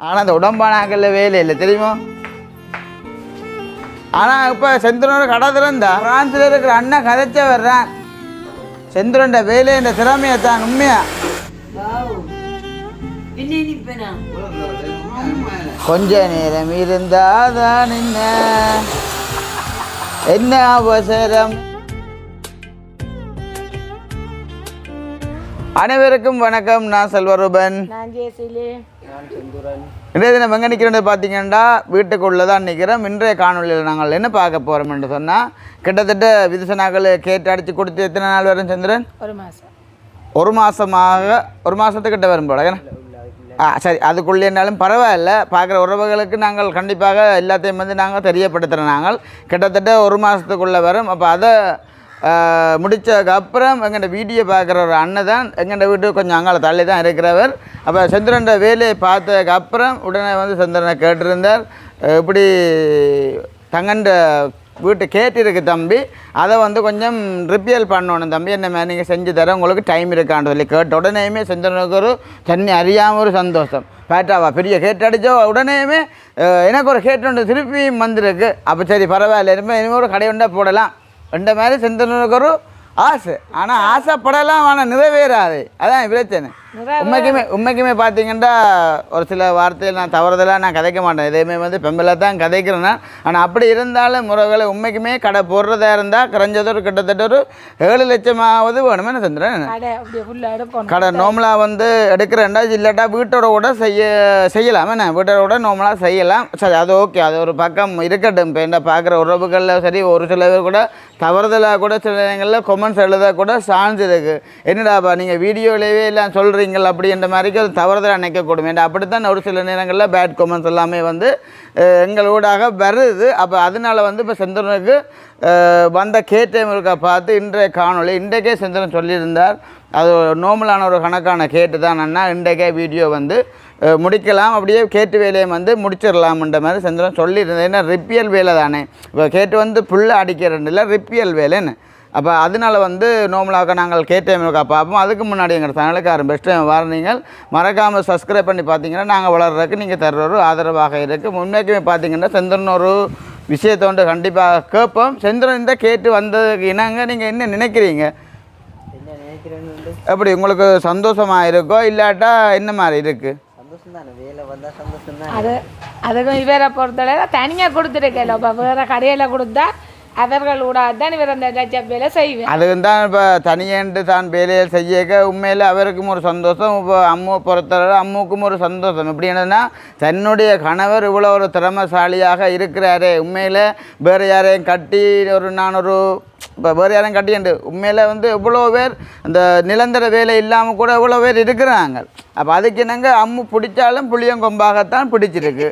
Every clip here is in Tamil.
ஆனால் அந்த உடம்பானாக்கல்ல வேலை இல்லை தெரியுமா? ஆனால் இப்போ செந்திரனோட கடை திறந்தா பிரான்ஸில் இருக்கிற அண்ணன் கதைச்ச வர்றேன் செந்திரன் வேலை இந்த திறமையை தான் உண்மையா? கொஞ்ச நேரம் இருந்தாதான் என்ன? என்ன அவசரம்? அனைவருக்கும் வணக்கம். நான் செல்வரூபன். இன்றைய தினம் எங்கே நிற்கிறோன்னு பார்த்தீங்கன்னா வீட்டுக்குள்ளே தான் நிற்கிறோம் இன்றைய காணொலியில் நாங்கள் என்ன பார்க்க போகிறோம் என்று சொன்னால் கிட்டத்தட்ட விதிசனாக்கள் கேட்டு அடித்து கொடுத்து எத்தனை நாள் வரும் சந்திரன்? ஒரு மாசம். ஒரு மாதமாக ஒரு மாதத்துக்கிட்ட வரும் போல ஏன்னா? ஆ சரி அதுக்குள்ளேனாலும் பரவாயில்ல. பார்க்குற உறவுகளுக்கு நாங்கள் கண்டிப்பாக எல்லாத்தையும் வந்து நாங்கள் தெரியப்படுத்துகிறோம் நாங்கள். கிட்டத்தட்ட ஒரு மாதத்துக்குள்ளே வரும். அப்போ அதை முடித்ததுக்கு அப்புறம் எங்கள்ட வீடியோ பார்க்குற ஒரு அண்ணன் தான் எங்கள்ட வீட்டு கொஞ்சம் அங்கால தள்ளி தான் இருக்கிறவர். அப்போ சந்திரன் வேலையை பார்த்ததுக்கு அப்புறம் உடனே வந்து சந்திரனை கேட்டிருந்தார். இப்படி தங்கண்ட வீட்டு கேட்டிருக்கு தம்பி அதை வந்து கொஞ்சம் ரிப்பேர் பண்ணணும் தம்பி. என்ன மாதிரி நீங்கள் செஞ்சு தரேன் உங்களுக்கு டைம் இருக்கான்னு சொல்லி கேட்ட உடனேயுமே சந்திரனுக்கு ஒரு தண்ணி அறியாமல் ஒரு சந்தோஷம். பேட்டாவா பெரிய கேட்டு அடித்தோ உடனேயுமே எனக்கு ஒரு கேட்டு ஒன்று திருப்பியும் வந்திருக்கு. அப்போ சரி பரவாயில்ல இனிமேல் இனிமேல் ஒரு கடை உண்டா போடலாம். இந்த மாதிரி செஞ்சவனுக்கு ஒரு ஆசை. ஆனால் ஆசைப்படலாம் ஆனால் நிறைவேறாது. அதான் பிரச்சனை உண்மைக்குமே உண்மைக்குமே பார்த்தீங்கன்னா ஒரு சில வார்த்தைகள் நான் தவறுதலாக நான் கதைக்க மாட்டேன். எதையுமே வந்து பெம்பில் தான் கதைக்கிறேன் நான். ஆனால் அப்படி இருந்தாலும் முறைகளை உண்மைக்குமே கடை போடுறதா இருந்தால் குறைஞ்சது ஒரு கிட்டத்தட்ட ஒரு ஏழு லட்சமாவது வேணுமே நான் செஞ்சுறேன் கடை நார்மலாக வந்து எடுக்கிறேன்டா இல்லாட்டா வீட்டோட கூட செய்ய செய்யலாம். என்ன? வீட்டோட கூட நார்மலாக செய்யலாம். சரி அது ஓகே அது ஒரு பக்கம் இருக்கட்டும். இப்போ என்ன பார்க்குற உறவுகளில் சரி ஒரு சில பேர் கூட தவறுதலாக கூட சில நேரங்களில் கொமெண்ட்ஸ் எழுத கூட சான்ஸ் இருக்குது என்னடாப்பா நீங்கள் வீடியோவிலேயே எல்லாம் சொல்கிறீங்கள் அப்படின்ற மாதிரிக்கு அது தவறுதலாக நினைக்கக்கூடும். ஏன்னா அப்படி தான் ஒரு சில நேரங்களில் பேட் கொமெண்ட்ஸ் எல்லாமே வந்து அஹ், எங்களூடாக வருது. அப்போ அதனால வந்து இப்போ செந்தரனுக்கு வந்த கேட்டேம் இருக்கா பார்த்து இன்றைய காணொளி இன்றைக்கே செந்தரன் சொல்லியிருந்தார். அது நோமலான ஒரு கணக்கான கேட்டு தான் அண்ணா. இன்றைக்கே வீடியோ வந்து முடிக்கலாம். அப்படியே கேட்டு வேலையை வந்து முடிச்சிடலாம்ன்ற மாதிரி செந்தரன் சொல்லியிருந்தேன் ஏன்னா ரிப்பியல் வேலை தானே. இப்போ கேட்டு வந்து புல்லை அடிக்கிறேன் இல்லை ரிப்பியல் வேலைன்னு. அப்போ அதனால வந்து நார்மலாக நாங்கள் கேட்டேம் இருக்கா பார்ப்போம் அதுக்கு முன்னாடி எங்கள் சேனலுக்கு யாரும் பெஸ்ட் டைம் வர நீங்கள் மறக்காமல் சப்ஸ்கிரைப் பண்ணி பார்த்தீங்கன்னா நாங்கள் வளர்றதுக்கு நீங்கள் தர்ற ஒரு ஆதரவாக இருக்குது முன்னேக்குமே பார்த்தீங்கன்னா செந்தரன் ஒரு விஷயத்தை வந்து கண்டிப்பாக கேட்போம். செந்திரன் இந்த கேட்டு வந்ததுக்கு இணங்க நீங்கள் என்ன நினைக்கிறீங்க? என்ன நினைக்கிறேன்னு எப்படி உங்களுக்கு சந்தோஷமாக இருக்கோ இல்லாட்டா என்ன மாதிரி இருக்குது அது அதுக்கும் இவரை பொறுத்தளவு தனியா கொடுத்துருக்கல இப்போ வேற கடையில கொடுத்தா அவர்களோட தான் இவர் அந்த லட்சம் வேலை செய்வேன். அதுக்கு தான் இப்போ தனியேண்டு தான் வேலையை செய்யக்க உண்மையில் அவருக்கும் ஒரு சந்தோஷம் இப்போ அம்மா பொறுத்தவரை அம்முக்கும் ஒரு சந்தோஷம். எப்படி என்னன்னா தன்னுடைய கணவர் இவ்வளோ ஒரு திறமசாலியாக இருக்கிறாரே உண்மையில் வேறு யாரையும் கட்டி ஒரு நான் ஒரு இப்போ வேறு யாரையும் கட்டியண்டு உண்மையில் வந்து இவ்வளோ பேர் இந்த நிலந்தர வேலை இல்லாமல் கூட இவ்வளோ பேர் இருக்கிறாங்க. அப்போ அதுக்கு என்னங்க அம்மு பிடிச்சாலும் புளியங்கொம்பாகத்தான் பிடிச்சிருக்கு.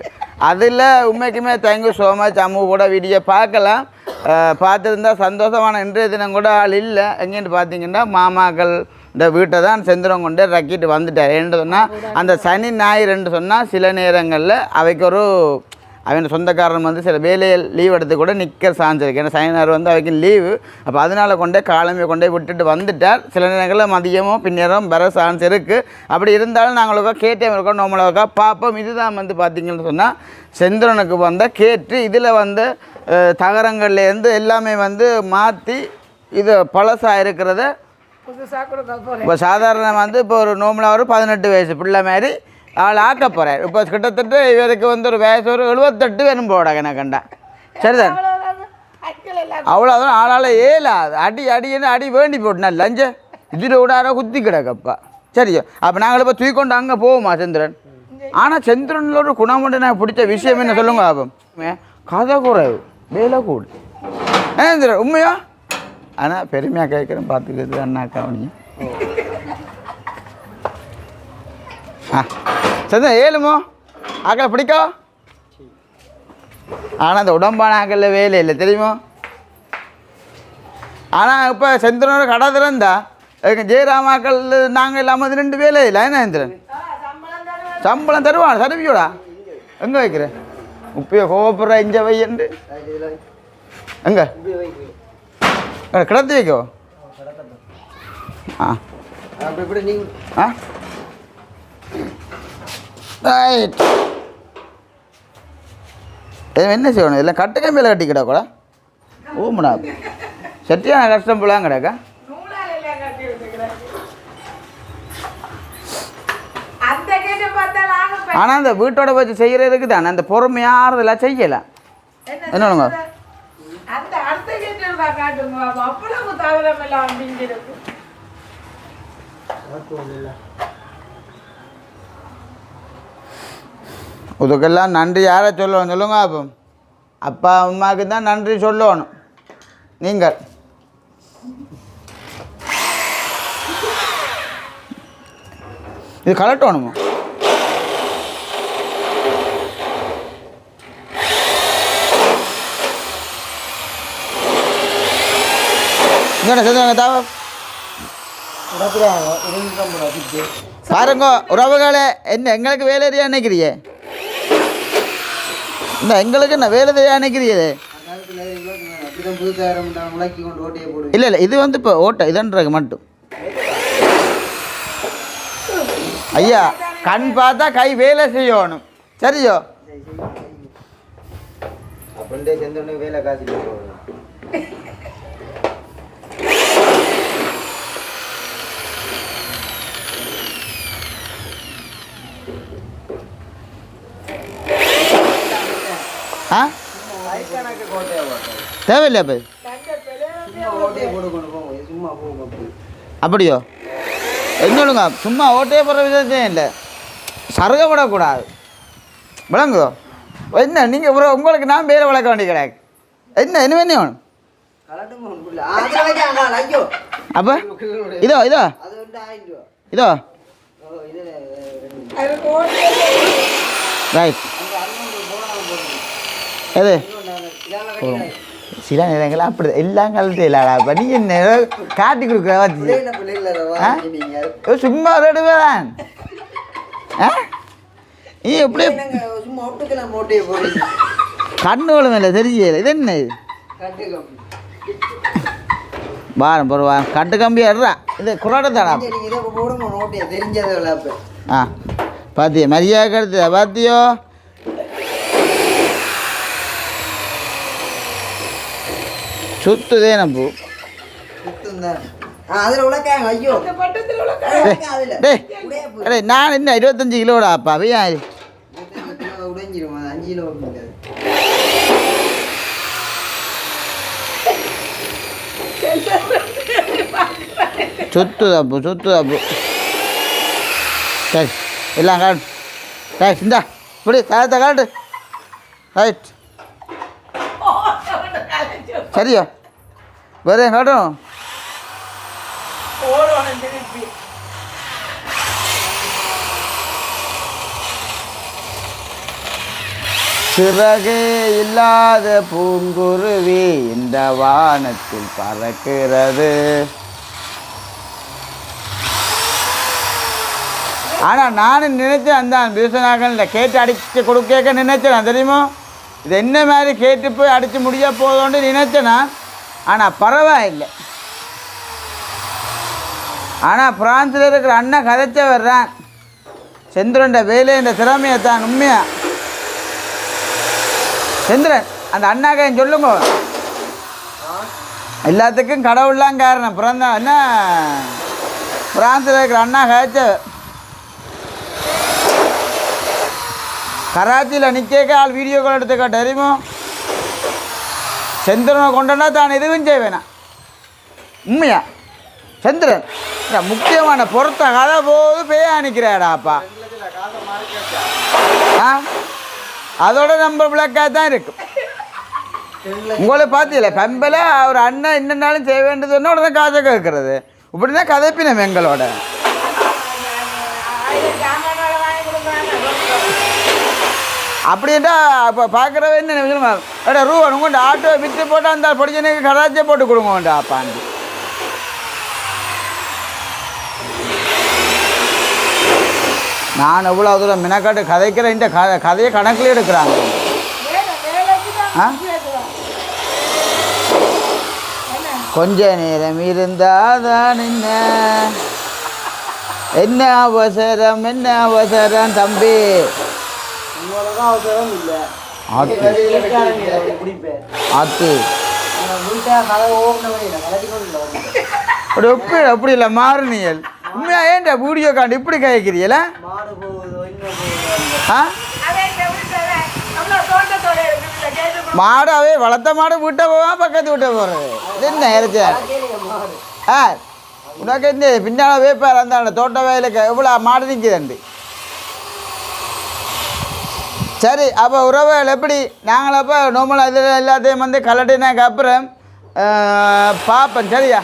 அதில் உண்மைக்குமே தேங்க்யூ ஸோ மச் அம்மு கூட வீடியோ பார்க்கலாம். பார்த்துருந்தா சந்தோஷமான இன்றைய தினம் கூட ஆள் இல்லை. எங்கேன்னு பார்த்தீங்கன்னா மாமாக்கள் இந்த வீட்டை தான் செந்திரம் கொண்டு ரக்கிட்டு வந்துட்டார். என்று சொன்னால் அந்த சனி ஞாயிறுன்னு சொன்னால் சில நேரங்களில் அவைக்கு ஒரு அவன் சொந்தக்காரன் வந்து சில வேலையை லீவ் எடுத்து கூட நிற்க சாஞ்சிருக்கு. ஏன்னா சனி ஞாயிறு வந்து அவைக்கு லீவு அப்போ அதனால கொண்டே காலமே கொண்டே விட்டுட்டு வந்துட்டார். சில நேரங்களில் மதியமோ பின்னேரம் வர சான்ஸ் இருக்குது அப்படி இருந்தாலும் நாங்களுக்கா கேட்டே இருக்கோம். நம்மளுக்கா பார்ப்போம். இதுதான் வந்து பார்த்திங்கன்னு சொன்னால் செந்திரனுக்கு வந்த கேட்டு இதில் வந்து தகரங்கள்லேருந்து எல்லாமே வந்து மாற்றி இது பழசாக இருக்கிறத இப்போ சாதாரண வந்து இப்போ ஒரு நோம்பலாக ஒரு பதினெட்டு வயசு பிள்ளை மாதிரி ஆள் ஆக்க போகிறார் இப்போ கிட்டத்தட்ட இவருக்கு வந்து ஒரு வயசு ஒரு எழுபத்தெட்டு வேணும் போட கண்டா சரிதான்? அக்கள் எல்லாம் அவ்வளோதான் ஆளால் ஏலாது அடி அடின்னு அடி வேண்டி போட்டுனா லஞ்ச இதில் விடார குத்தி கிடக்கப்பா. சரியோ? அப்போ நாங்கள் இப்போ தூக்கொண்டு அங்கே போவோமா சந்திரன்? ஆனால் சந்திரனில் ஒரு குணம் மட்டும் எனக்கு பிடிச்ச விஷயம் என்ன சொல்லுங்க ஆபம்? கதை குறைவு. வேலை கூடு. ஏன் உண்மையா? ஆனால் பெருமையாக கேட்குறேன் பார்த்துக்கிறது அண்ணாக்கா நீ ஆ சந்திரன் ஏழுமோ? ஆக்களை பிடிக்கோ? ஆனால் அந்த உடம்பான ஆக்களில் வேலை இல்லை தெரியுமா? ஆனால் இப்போ செந்திரனோட கடை திறந்தா எங்கள் ஜெயராமாக்கள் நாங்கள் இல்லாமல் அது ரெண்டு வேலை இல்லை. என்ன சந்திரன் சம்பளம் தருவான் தருவியோடா எங்கே வைக்கிறேன் உப்பையை கோவப்படுற இஞ்ச வையண்டு எங்க கிடத்து வைக்கோ ஆ ஆ ரைட் என்ன செய்யணும் இதெல்லாம் கட்டுக்க மேலே கட்டிக்கிடா கூட ஓமடா சட்டியான கஷ்டம் போலாம் கிடக்கா ஆனால் அந்த வீட்டோட வச்சு செய்கிறதுக்கு தானே அந்த என்னங்க அவ்வளவு தவிரம் எல்லாம் அப்படிங்கிறது. இதுக்கெல்லாம் நன்றி யாரை சொல்லணும் சொல்லுங்க அப்போ அப்பா அம்மாவுக்கு தான் நன்றி சொல்லணும். நீங்கள். இது கலட்டணுமா? இங்கே செஞ்சாங்க தாவ பாருங்க உறவுகளே என்ன எங்களுக்கு வேலை தெரியா நினைக்கிறியே இந்த எங்களுக்கு என்ன வேலை தெரியா நினைக்கிறியே இல்லை இல்லை இது வந்து இப்போ ஓட்ட இதுன்றது மட்டும் ஐயா கண் பார்த்தா கை வேலை செய்யணும் சரியோ வேலை காசு போடுவேன் ஆ கணக்கு கோட்டையை போட்டேன் தேவையில்லையா இப்போ சும்மா ஓட்டையை போட்டு கொண்டு போவோம் சும்மா போவோம் அப்படி அப்படியோ? என்னொழுங்க சும்மா ஓட்டையே போடுற விஷயம் இல்லை. சருக விடக்கூடாது விளங்குதோ? என்ன நீங்கள் ப்ரோ உங்களுக்கு நான் பேரை வளர்க்க வேண்டிய கிடையாது என்ன என்ன வேணும்? வேணும் அப்போ? இதோ இதோ. இதோ. ரைட் அங்கே அறுநூறு போனால் போடுங்க எது? சில நேரங்கள் அப்படி எல்லாம் கலந்து இல்லாடா அப்போ. நீ என்ன காட்டி கொடுக்குற வச்சு சும்மா ரெடுவேன் ஆ? நீ எப்படி? என்னங்க சும்மா ஒட்டுக்கெல்லாம் ஓட்டையை போடுங்க கண்ணு விழும் இல்லை தெரியல இது என்ன? வாரம் போகிற வாரம். கட்டு கம்பி அடுறா இது குராட தாடா நீங்கள் இதை போடுங்க ஓட்டையை தெரிஞ்சதை விளையாப்பேன் ஆ. பாத்தியா மரியாதை கருத்து பாத்தியோ சுத்துதே நம்ம சுத்தம் தான் ஆ அதில் உழைக்காங்க ஐயோ இந்த பட்டத்தில் உள்ள அதில் டேய் டேய் நான் என்ன இருபத்தஞ்சு கிலோடா அப்பா? முடியாது சுத்துது அப்பு சுத்துது அப்பு. சரி எல்லாம் காட்டு. ரைட் இந்தா இப்படி கலத்தை காட்டு. ரைட். சரியா? வேறு காட்டும்? சிறகே இல்லாத பூங்குருவி இந்த வானத்தில் பறக்கிறது. ஆனால் நானும் நினைச்சேன் அந்த பியூசனாக்கள் கேட்டு அடித்து கொடுக்க நினைச்சேன் தெரியுமோ? இது என்ன மாதிரி கேட்டு போய் அடித்து முடிய போதோன்னு நினைச்சேனா? ஆனால் பரவாயில்லை. ஆனால் பிரான்ஸில் இருக்கிற அண்ணன் கதைச்ச வர்றான் செந்திரண்ட வேலை இந்த திறமையை தான் உண்மையா? செந்திரன் அந்த அண்ணாக்கையும் சொல்லுங்க. எல்லாத்துக்கும் கடவுள்லாம் காரணம். பிறந்த என்ன பிரான்ஸில் இருக்கிற அண்ணா கதைச்சவர். கராச்சியில் நிற்க ஆள் வீடியோ கால் எடுத்துக்க தெரியுமோ? செந்திரனை கொண்டனா தான் எதுவும் செய்வேனா? உண்மையா? சந்திரன் முக்கியமான பொருத்த கதை போது பேயா நிற்கிறாடாப்பா ஆ? அதோட நம்ம விளக்காக தான் இருக்கும் உங்களை பார்த்தீங்கள பெம்பலை அவர் அண்ணன் என்னென்னாலும் செய்ய வேண்டியதுன்னு உடனே காசை கேட்கறது. இப்படி தான் கதைப்பினம் எங்களோட. அப்படின்ட்டா இப்போ பார்க்குறவ என்ன நினைச்சுமா ஏடா ரூபா உங்கள்கிட்ட ஆட்டோ விற்று போட்டால் அந்த பொடிச்சனுக்கு கராச்சே போட்டு கொடுங்கண்டா அப்பாண்டி நான் எவ்வளோ தூரம் மினக்காட்டு கதைக்கிறேன் இந்த க கதையை கணக்கில் எடுக்கிறாங்க. ஆ? கொஞ்ச நேரம் இருந்தாதான் என்ன? என்ன அவசரம் என்ன அவசரம் தம்பி? அவசரம் இல்லை. ஆத்து. குடிப்பேன். ஆத்து. அப்படி இல்லை மாறுனியல். உண்மையா ஏன்டா வீடியோ காண்டு இப்படி கேட்கிறீங்களா மாடாவே வளர்த்த மாடு வீட்டை போவா பக்கத்து வீட்டை போகிறது இது என்ன இறைச்சா? கேளுங்க மாடு. ஆ உனக்கு இந்த பின்னால் வேப்பார் அந்த தோட்ட வயலுக்கு எவ்வளோ மாடு நிற்குதுண்டு சரி அப்போ உறவுகள் எப்படி? நாங்கள் அப்போ நார்மலாக இதில் எல்லாத்தையும் வந்து கலட்டினாக்கு அப்புறம் பார்ப்பேன் சரியா?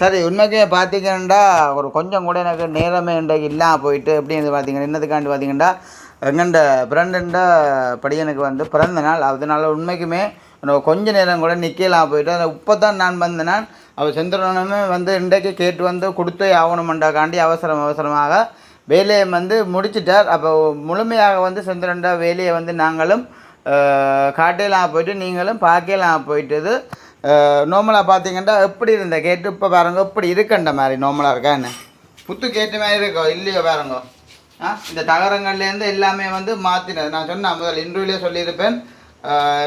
சரி உண்மைக்கே பார்த்தீங்கன்னா ஒரு கொஞ்சம் கூட எனக்கு நேரமே இன்றைக்கு இல்லாமல் போயிட்டு எப்படின்னு பார்த்தீங்கன்னா என்னதுக்காண்டி பார்த்தீங்கன்னா எங்கண்ட ஃப்ரெண்டுண்ட படியனுக்கு வந்து பிறந்த நாள். அதனால் உண்மைக்குமே எனக்கு கொஞ்ச நேரம் கூட நிற்கலாம் போயிட்டு அந்த இப்போ தான் நான் வந்தேன் நான் அவள் செந்திரனுமே வந்து இன்றைக்கு கேட்டு வந்து கொடுத்தே ஆகணுமெண்டாக்காண்டி அவசரம் அவசரமாக வேலையை வந்து முடிச்சிட்டார். அப்போ முழுமையாக வந்து செந்திரன்டா வேலையை வந்து நாங்களும் காட்டையெல்லாம் போயிட்டு நீங்களும் பார்க்கலாம் போயிட்டது நார்மலாக பார்த்தீங்கன்னா எப்படி இருந்த? கேட்டு இப்போ பாருங்க எப்படி இருக்கண்ட மாதிரி நார்மலாக இருக்கான்னு புத்து கேட்டு மாதிரி இருக்கோ இல்லையோ பாருங்க. ஆ இந்த தகரங்கள்லேருந்து எல்லாமே வந்து மாற்றினது நான் சொன்னேன் முதல் இன்டர்வியூலே சொல்லியிருப்பேன்.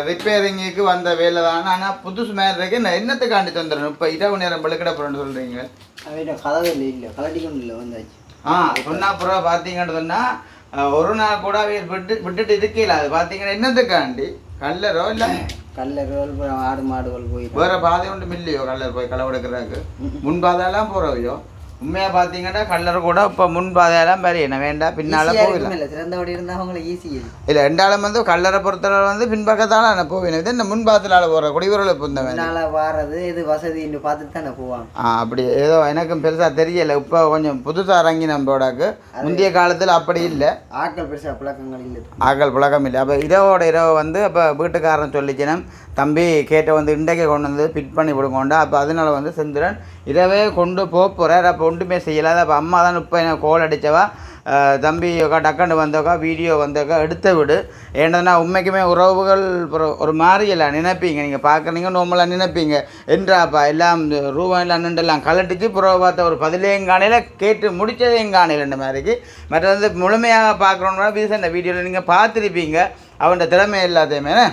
ரிப்பேரிங்குக்கு வந்த வேலை தான். ஆனால் புதுசு மாதிரி இருக்கு. நான் என்னத்துக்காண்டி தந்துடணும் இப்போ இரவு நேரம் பழுக்கிட போகிறேன்னு சொல்கிறீங்க அவன் கதவு இல்லை இல்லை. கலட்டிக்கணும் இல்லை வந்தாச்சு. ஆ சொன்னா அப்புறம் பார்த்தீங்கன்னு சொன்னால் ஒரு நாள் கூட விட்டு விட்டுட்டு இருக்கல அது பார்த்தீங்கன்னா என்னத்துக்காண்டி கல்லரோ இல்லை? அப்புறம் ஆடு மாடுகள் போயிட்டு வேற பாதை ஒன்றும் இல்லையோ கல்லர் போய் களை எடுக்கிறதுக்கு முன் பாதையெல்லாம் போகிறவையோ உண்மையாக பார்த்தீங்கன்னா கல்லர் கூட இப்போ முன் பாதையெல்லாம் பெரிய என்ன வேண்டாம் பின்னால் ஈஸியா போகல. இருக்குமில்ல திறந்தபடி இருந்தால் அவங்களுக்கு ஈஸி இல்லை ரெண்டாலும் வந்து கல்லறை பொறுத்தவரை வந்து பின்பக்கத்தால் நான் போவேன். இது என்ன முன் பாதத்தில் போகிற குடிவரலை புந்தவன். என்னால் வாரது எது வசதின்னு பார்த்துட்டு தானே போவாங்க. ஆ அப்படி ஏதோ எனக்கும் பெருசாக தெரியலை. இப்போ கொஞ்சம் புதுசாக இறங்கி நம்மளோடக்கு முந்தைய காலத்தில் அப்படி இல்லை. ஆட்கள் பெருசாக பழக்கங்கள் இல்லை. ஆக்கள் பழக்கம் இல்லை. அப்போ இரவோட இரவு வந்து அப்போ வீட்டுக்காரன் சொல்லிச்சினம் தம்பி கேட்ட வந்து இன்றைக்கே கொண்டு வந்து ஃபிட் பண்ணி கொடுங்கோண்டா. அப்போ அதனால வந்து செந்திரன் இரவே கொண்டு போக போகிறார் அப்போ ஒன்றுமே செய்யலை. அப்போ அம்மா தான் இப்போ எனக்கு கோல் அடித்தவா தம்பி டக்குன்னு வந்தோக்கா வீடியோ வந்தோக்கா எடுத்து விடு. ஏன்னா உண்மைக்குமே உறவுகள் ஒரு- ஒரு நினைப்பீங்க. நீங்கள் பார்க்குறீங்க நார்மலாக நினைப்பீங்க. என்றாப்பா எல்லாம் ரூபாயில் அண்ணன்டெல்லாம் கலட்டிச்சு புறவை பார்த்த ஒரு பதிலேங்கானையில் கேட்டு முடித்ததேங்கானையில் இந்த மாதிரிக்கு. மற்ற வந்து முழுமையாக பார்க்குறோன்னா பீஸ் அந்த வீடியோவில் நீங்கள் பார்த்துருப்பீங்க. அவன் திறமை எல்லாத்தையுமே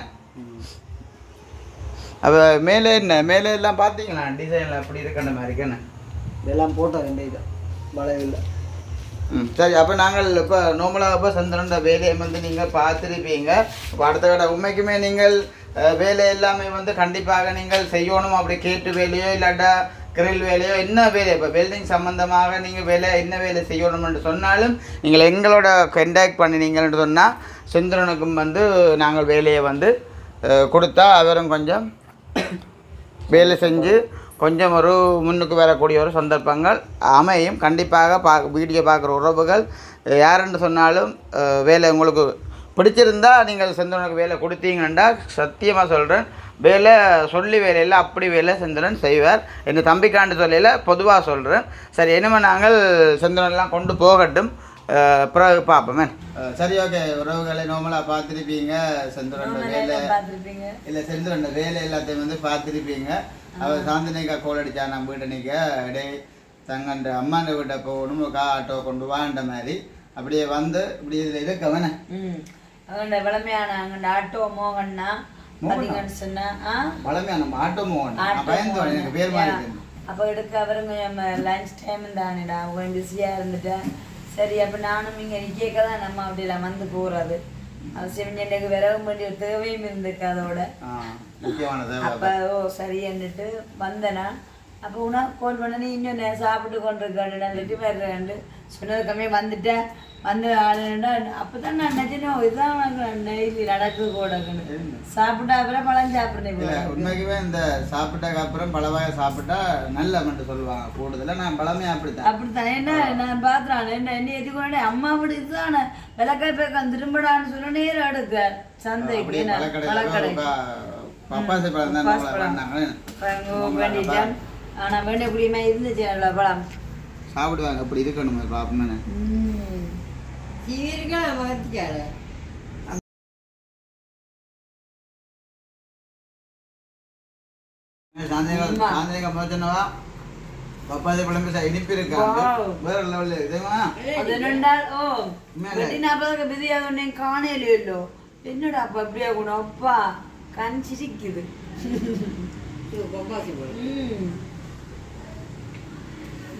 அப்போ மேலே என்ன? மேலே எல்லாம் பார்த்தீங்களா? டிசைனில் அப்படி இருக்கின்ற மாதிரி என்ன? இதெல்லாம் போட்டோம் ரெண்டு இது வளைவில் ம் சரி அப்போ நாங்கள் இப்போ நோமலாக அப்போ சந்திரன் வேலையை வந்து நீங்கள் பார்த்துருப்பீங்க. இப்போ அடுத்த கடை உண்மைக்குமே நீங்கள் வேலை எல்லாமே வந்து கண்டிப்பாக நீங்கள் செய்யணும் அப்படி கேட்டு வேலையோ இல்லாட்டா கிரில் வேலையோ என்ன வேலை? இப்போ வெல்டிங் சம்மந்தமாக நீங்கள் வேலை என்ன வேலை செய்யணும்னு சொன்னாலும் நீங்கள் எங்களோட கண்டாக்ட் பண்ணினீங்கன்னு சொன்னால் சந்திரனுக்கும் வந்து நாங்கள் வேலையை வந்து கொடுத்தா அவரும் கொஞ்சம் வேலை செஞ்சு கொஞ்சம் ஒரு முன்னுக்கு வரக்கூடிய ஒரு சந்தர்ப்பங்கள். அமையும். கண்டிப்பாக பா வீடியோ பார்க்குற உறவுகள் யாருன்னு சொன்னாலும் வேலை உங்களுக்கு பிடிச்சிருந்தா நீங்கள் செந்தரனுக்கு வேலை கொடுத்தீங்கன்னா சத்தியமாக சொல்கிறேன் வேலை சொல்லி வேலையில் அப்படி வேலை செந்தரன் செய்வார். எங்கள் தம்பிக்காண்டு சொல்லையில் பொதுவாக சொல்கிறேன் சரி இனிமேல் நாங்கள் செந்தரன்லாம் கொண்டு போகட்டும். பிறகு பார்ப்போமே சரி ஓகே. உறவுகளை நார்மலாக பார்த்துருப்பீங்க. செந்தரன் வேலை இல்லை செந்திரன் வேலை எல்லாத்தையும் வந்து பார்த்துருப்பீங்க. அவர் சாந்தினிக்கா கோல் அடிச்சா நம்ம வீட்டை நிற்க டே தங்கன்ற அம்மாண்ட வீட்டை போகணும் ஒரு கா ஆட்டோ கொண்டு வாண்ட மாதிரி. அப்படியே வந்து இப்படி இதில் இருக்கவன ம். அங்கண்ட விளமையான அங்கண்ட ஆட்டோ மோகன்னா பார்த்தீங்கன்னு சொன்னா நம்ம ஆட்டோ மோகன். பயந்து எனக்கு பேர் மாதிரி. அப்போ எடுக்க அவருங்க லஞ்ச் டைம் தானேடா கொஞ்சம் பிஸியாக இருந்துட்டேன் சரி அப்போ நானும் இங்கே நிற்க தான் நம்ம அப்படிலாம் வந்து போகிறது சிவஞ்சண்டைக்கு விரவும் வேண்டிய ஒரு தேவையும் இருந்திருக்கு அதோட. அப்போ ஓ சரின்னுட்டு வந்தேனா அப்போ உனக்கு கால் பண்ண நீ இன்னும் நான் சாப்பிட்டு கொண்டு இருக்கேன் நல்லிட்டு வர்றேன் சொன்னது கம்மியாக வந்துட்டேன் வந்து ஆளுண்டா அப்போ தான் நான் நினைச்சேன் இதுதான் டெய்லி நடக்குது கூடக்குன்னு சாப்பிட்டா அப்புறம் பழம் சாப்பிட்றேன் உண்மைக்குமே இந்த சாப்பிட்டதுக்கு அப்புறம் பல வகை சாப்பிட்டா நல்ல மட்டும் சொல்லுவாங்க கூடுதலாக நான் பழமையாக அப்படித்தான் அப்படித்தான் என்ன நான் பாத்துறான் என்ன என்ன எதுக்கு அம்மா அப்படி இதுதானே விளக்காய் பேக்கம் திரும்படான்னு சொல்ல நேரம் எடுக்க சந்தைக்கு பழக்கடையில் பழக்கடை பப்பாசி பழம் தான் ஆனா வேண்டக்கூடியமா இருந்துச்சு நல்ல பழம். சாப்பிடுவாங்க அப்படி இருக்கணும் பாப்பமே சாந்திரிகா மோச்சனவா பப்பாசி பழம் இனிப்பு Wow. வேற லெவலில் இதுமா அது ரெண்டாள் ஓ? வெட்டி நாற்பதுக்கு பிஸியாக ஒன்றையும் காணையிலோ என்னடா அப்பா அப்படியே குணம் அப்பா கண் சிரிக்குது.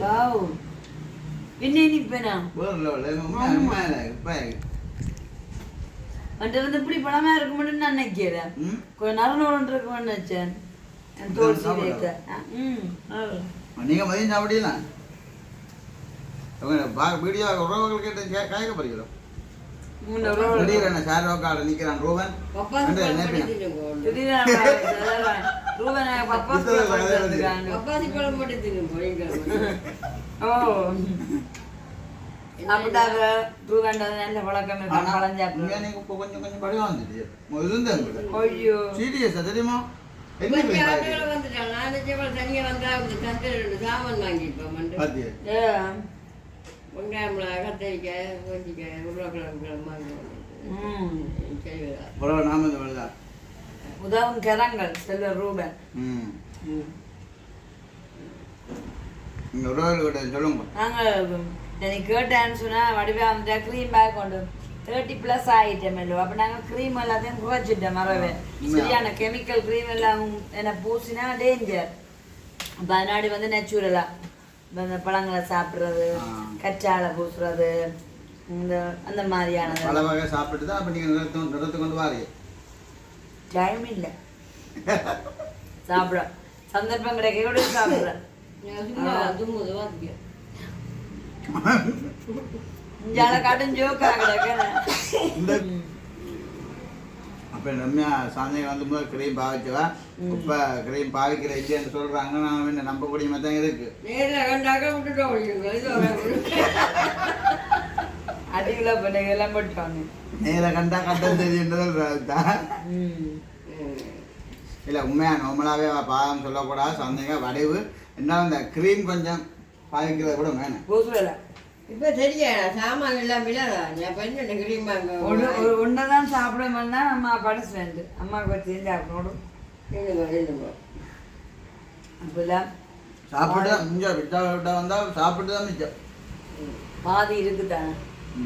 வாவ் என்ன நிப்பேனா மற்ற வந்து இப்படி பழமா இருக்கும்னு நான் நினைக்கிறேன் கொஞ்சம் நரநூறு இருக்கும்னு நினைச்சேன் தோல் சீரியக்க ம். நீங்க மதியம் சாப்பிடலாம் வீடியோ உறவுகள் கேட்டு போறீங்களோ திடீரென நிக்கிறான் ரூபன் அப்படிதாக ரூபன் நல்ல பழக்கம் சாப்பிடுவேன் நீங்க இப்போ கொஞ்சம் கொஞ்சம் படிவா வந்துச்சு இருந்தேன் கூட ஐயோ. சீரியஸா தெரியுமா? என்ன போய் பாத்தீங்க? பாத்தியா? ஏ. ம். பரவாயில்ல, நாம இந்த மாதிரிதான். உதவும் கரங்கள் செல்வ ரூபன். சொல்லுங்க. நாங்கள் எனக்கு கேட்டேன்னு சொன்னால் வடிவா வந்து க்ரீம் பேக் கொண்டு தேர்ட்டி ப்ளஸ் ஆகிட்டோம் இல்லோ அப்போ நாங்கள் க்ரீம் எல்லாத்தையும் குறைச்சிட்டோம் மறவே. சரியான கெமிக்கல் க்ரீம் எல்லாம் என்ன பூசினா டேஞ்சர் அப்போ அதனாடி வந்து நேச்சுரலாக இந்த பழங்களை சாப்பிட்றது. கற்றாழை பூசுறது இந்த அந்த வகை சாப்பிட்டு தான் அப்ப நீங்க நிறுத்து நிறுத்து கொண்டு வாரீங்க டைம் இல்லை சாப்பிட சந்தர்ப்பம் கிடைக்க கூட சாப்பிட்றேன் இஞ்சால காட்டும் ஜோக்கா இந்த அப்ப ரம்யா சாயந்தரம் வந்து முதல் கிரீம் பாவிச்சவா இப்ப கிரீம் பாவிக்கிற இல்லைன்னு சொல்றாங்க நான் என்ன நம்ப முடியுமா தான் இருக்கு அடிவில் பண்ண எல்லாம் போட்டாங்க நேர கண்டா கட்டம் தெரியுன்றதுதான் தான் இல்ல உண்மையா நார்மலாவே பாவம் சொல்லக்கூடாது சந்தேகம் வடிவு. என்ன இந்த கிரீம் கொஞ்சம் பாவிக்கிறத கூட வேணும். பூசுவேல இப்ப சரியா சாமான் இல்லாமல நான் பண்ண கிரீம் ஒன்று ஒரு ஒன்றை தான் சாப்பிடணும்னா அம்மா படசு வேண்டு. அம்மாவுக்கு வச்சு சாப்பிடணும் அப்பெல்லாம் சாப்பிட்டு தான் மிஞ்சம். விட்டா விட்டா வந்தா சாப்பிட்டு தான் மிச்சம் பாதி இருக்குதானே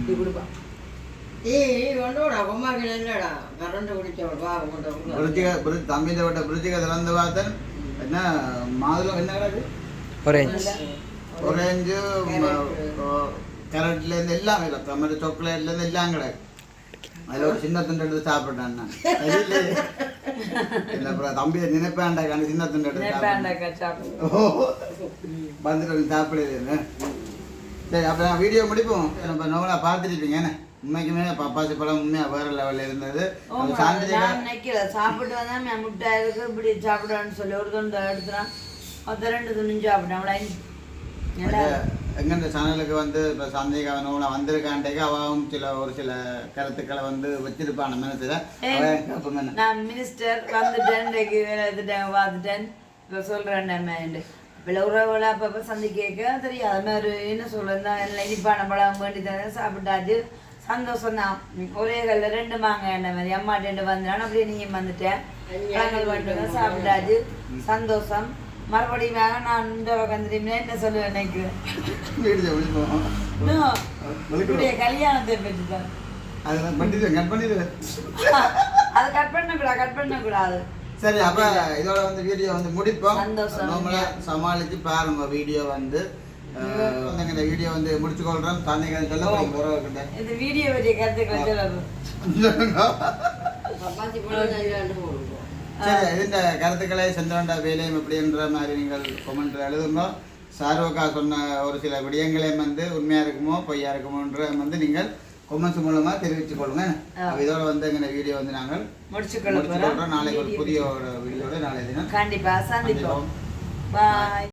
இப்படி பார்த்தேன். என்ன மாதுளம் என்ன கிடக்கு? ஒரேஞ்சு கேரட்லேருந்து எல்லாம் இல்லை டொமேட்டோ சாக்லேட்லேருந்து எல்லாம் கிடக்கு. அதில் ஒரு சின்ன துண்டு எடுத்து சாப்பிட்டேன் இல்ல, அப்புறம் தம்பியை நினைப்பேன்டா சின்ன துண்டு எடுத்து சாப்பிட்டேன் ஓ வந்துட்டு சாப்பிடுது சரி அப்போ நான் வீடியோ முடிப்போம். நம்ம நோவலா பார்த்துருப்பீங்க என்ன? உண்மைக்குமே பப்பாசி பழம் உண்மையாக வேறு லெவலில் இருந்தது. சாப்பிட்டு வந்தா நான் முட்டை இருக்கு இப்படி சாப்பிடுவேன்னு சொல்லி ஒரு துண்டு எடுத்துனா மொத்தம் ரெண்டு துண்டு சாப்பிட்டேன் எங்கெந்த சேனலுக்கு வந்து இப்போ சந்தேக நோவலா வந்திருக்காண்டேக்கு அவன் சில ஒரு சில கருத்துக்களை வந்து வச்சிருப்பான மனசில் நான் மினிஸ்டர் வந்துட்டேன் பார்த்துட்டேன். இப்போ சொல்கிறேன் நம்ம உறவுகளை அப்பப்போ சந்திக்க தெரியும் அது மாதிரி என்ன சொல்லுறா எல்லாம் இனிப்பான பழம் வேண்டி தானே சாப்பிட்டாச்சு. சந்தோஷம் தான். ஒரே கல்ல ரெண்டு மாங்க என்ன மாதிரி. அம்மா ரெண்டு வந்துடான் அப்படியே நீங்கள் வந்துட்டேன். பழங்கள் மட்டும் சாப்பிட்டாச்சு. சந்தோஷம். மறுபடியும் வேக நான் இந்த பக்கம் திரும்பினா என்ன சொல்லுவேன் நினைக்கிறேன் இப்படியே கல்யாணத்தை பற்றி தான். அதை கட் பண்ணிடுவேன். அதை கட் பண்ணக்கூடாது கட் பண்ணக்கூடாது. சரி அப்ப இதோட வந்து வீடியோ வந்து முடிப்போம். நம்மளா சமாளிச்சு பாருங்க வீடியோ வந்து. இந்த வீடியோ வந்து முடிச்சு கொள்றோம் சந்தேகம் சொல்ல இந்த வீடியோ பற்றிய கருத்துக்களை சொல்லணும் சரி இந்த கருத்துக்களை சென்றோண்ட வேலையும் எப்படின்ற மாதிரி நீங்கள் கொமெண்ட்ல எழுதுங்க. சார்வக்கா சொன்ன ஒரு சில விடயங்களையும் வந்து உண்மையா இருக்குமோ பொய்யா இருக்குமோன்ற வந்து நீங்கள் கொமெண்ட்ஸ் மூலமா தெரிவித்துக் கொள்ளுங்க. இதோட வந்து எங்க வீடியோ வந்து நாங்கள் முடிச்சுக்கொள்ள நாளைக்கு ஒரு புதிய ஒரு வீடியோட நாளை தினம் கண்டிப்பா. சந்திப்போம். சந்திப்போம். பாய்